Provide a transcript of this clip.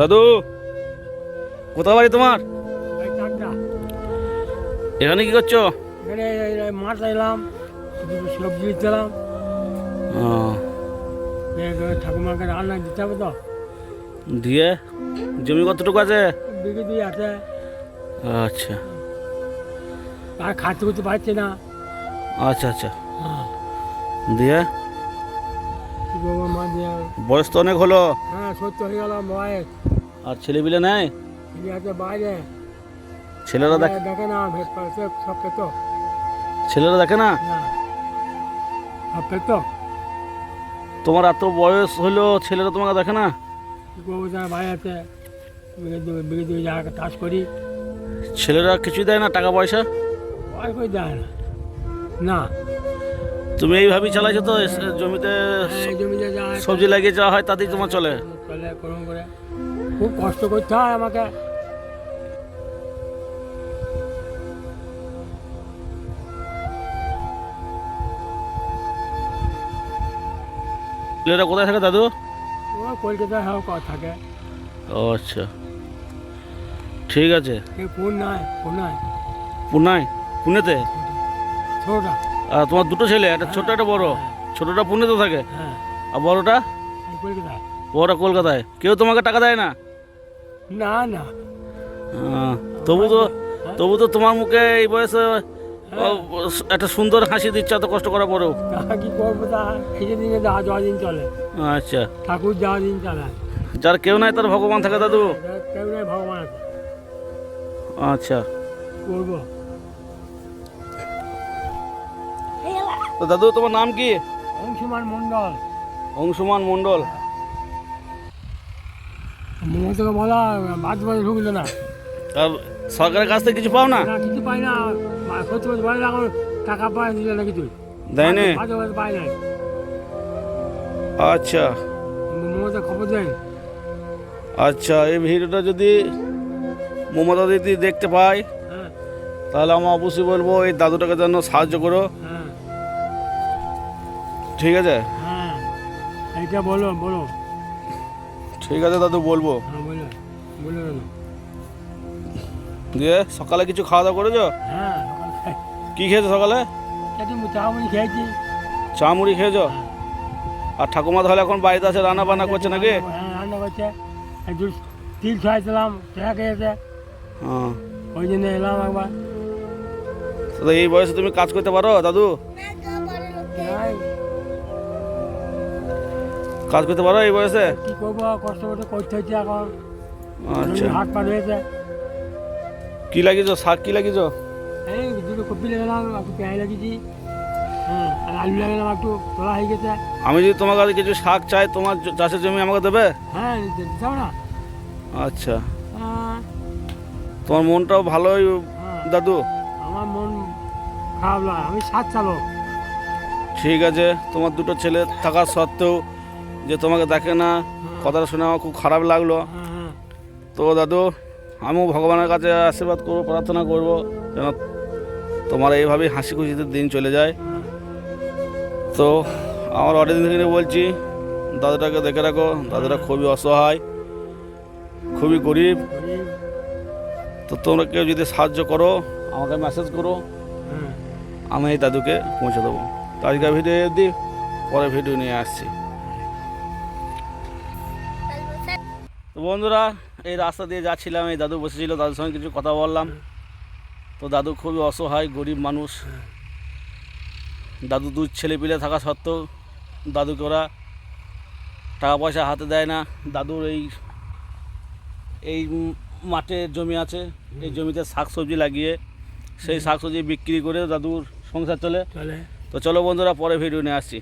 দাদু কোথা বাড়ি তোমার? এখানে কি করছ? মাছ এলাম সবজি দিলাম। ঠাকুমাকে রান্না দিতে হবে তো। দিয়ে জমি কতটুকু আছে? বিঘে দিয়ে আছে। আচ্ছা। আর খাতে করতে পারছে না। আচ্ছা আচ্ছা। হ্যাঁ। দিয়ে বয়স তো অনেক হলো। হ্যাঁ সত্য হয়ে গেল বয়স। আর ছেলেপিলে আছে বাইরে। ছেলেরা দেখ না সব পেতো। ছেলেরা দেখে না? সব পেতো। তোমার এত বয়স হলো ছেলেরা তোমাকে দেখে না? ভাই আছে চাষ করি। ছেলেরা কিছুই দেয় না টাকা পয়সা? যায় না। না। তুমি এইভাবেই চালাইছো তো? জমিতে জমিতে সবজি লাগিয়ে যাওয়া হয় তাতেই তোমার চলে? খুব কষ্ট করতে হয় আমাকে। ছেলেরা কোথায় থাকে দাদু? কলকাতায় হাও ক- থাকে। ও আচ্ছা। ঠিক আছে। ফোন নাই পুনায়। পুনেতে? আর তোমার দুটো ছেলে একটা ছোট একটা বড়। ছোটটা পুনেতে থাকে। হ্যাঁ। আর বড়টা? বড়টা কলকাতায়। কেউ তোমাকে টাকা দেয় না? না না। তবু তো তবু তো তোমার মুখে এই বয়সে একটা সুন্দর হাসি দিচ্ছে এত কষ্ট করার পরেও। কি করব তা? দিনে যাওয়া দিন চলে। আচ্ছা। ঠাকুর যাওয়া দিন চালায় যার কেউ নাই তার ভগবান থাকে দাদু। কেউ নেই ভগবান আছে। আচ্ছা। করব। তো দাদু তোমার নাম কি? অংশুমান মণ্ডল। অংশুমান মণ্ডল। মমতাকে বলা বাদ বাজে ঢুকলো না। আর সরকারের কাছ থেকে কিছু পাও না? না কিছু পাই না। সত্যি বলতে পারি না এখন টাকা পায় দিলে না কিছু দেয়নি মাঝে মাঝে পাই নাই আচ্ছা। মমতা খবর দেয়। আচ্ছা এই ভিডিওটা যদি মমতা দিদি দেখতে পাই হ্যাঁ। তাহলে আমি অবশ্যই বলব এই দাদুটাকে যেন সাহায্য করো। হ্যাঁ। ঠিক আছে? হ্যাঁ এইটা বলো বলো। ঠিক আছে দাদু বলব। হ্যাঁ বলো বলো কেন দিয়ে সকালে কিছু খাওয়া দাওয়া করেছ? হ্যাঁ কি খেয়েছো সকালে? একটু চা মুড়ি খেয়েছি। চা মুড়ি খেয়েছো আর ঠাকুমা তাহলে এখন বাড়িতে আছে রান্না বান্না করছে নাকি? হ্যাঁ রান্না করছে। তিল খাইছিলাম চা খেয়েছে হ্যাঁ ওই জন্য এলাম একবার। এই বয়সে তুমি কাজ করতে পারো দাদু? কাজ করতে পারো এই বয়সে? কি করব কষ্ট করে করতে হচ্ছে এখন? আচ্ছা। হাত পা রয়েছে। কি লাগিয়েছো? শাক কি লাগিয়েছো? এই দুটো কপি লাগালাম একটু পেঁয়াজ লাগিয়েছি। হ্যাঁ আর আলু লাগালাম একটু তোলা হয়ে গেছে। আমি যদি তোমার কাছে কিছু শাক চাই তোমার চাষের জমি আমাকে দেবে? হ্যাঁ দিতে না। আচ্ছা। তোমার মনটাও ভালোই হ্যাঁ, দাদু? আমার মন খারাপ লাগে আমি সাত চালক। ঠিক আছে তোমার দুটো ছেলে থাকা সত্ত্বেও যে তোমাকে দেখে না, কথাটা শুনে আমার খুব খারাপ লাগল। তো দাদু, আমিও ভগবানের কাছে আশীর্বাদ করব, প্রার্থনা করব, যেন তোমার এইভাবেই হাসি খুশিতে দিন চলে যায়। তো আমার দিন থেকে বলছি, দাদুটাকে দেখে রাখো, দাদুটা খুবই অসহায়, খুবই গরিব। তো তোমরা কেউ যদি সাহায্য করো, আমাকে মেসেজ করো, আমি এই দাদুকে পৌঁছে দেবো। তো ভিডিও অবধি পরে ভিডিও নিয়ে আসছি। বন্ধুরা এই রাস্তা দিয়ে যাচ্ছিলাম এই দাদু বসেছিল দাদুর সঙ্গে কিছু কথা বললাম। তো দাদু খুবই অসহায় গরিব মানুষ। দাদু দু ছেলে পিলে থাকা সত্ত্বেও দাদুকে ওরা টাকা পয়সা হাতে দেয় না। দাদুর এই এই মাঠে জমি আছে এই জমিতে শাক সবজি লাগিয়ে সেই শাক সবজি বিক্রি করে দাদুর সংসার চলে। তো চলো বন্ধুরা পরে ভিডিও নিয়ে আসছি।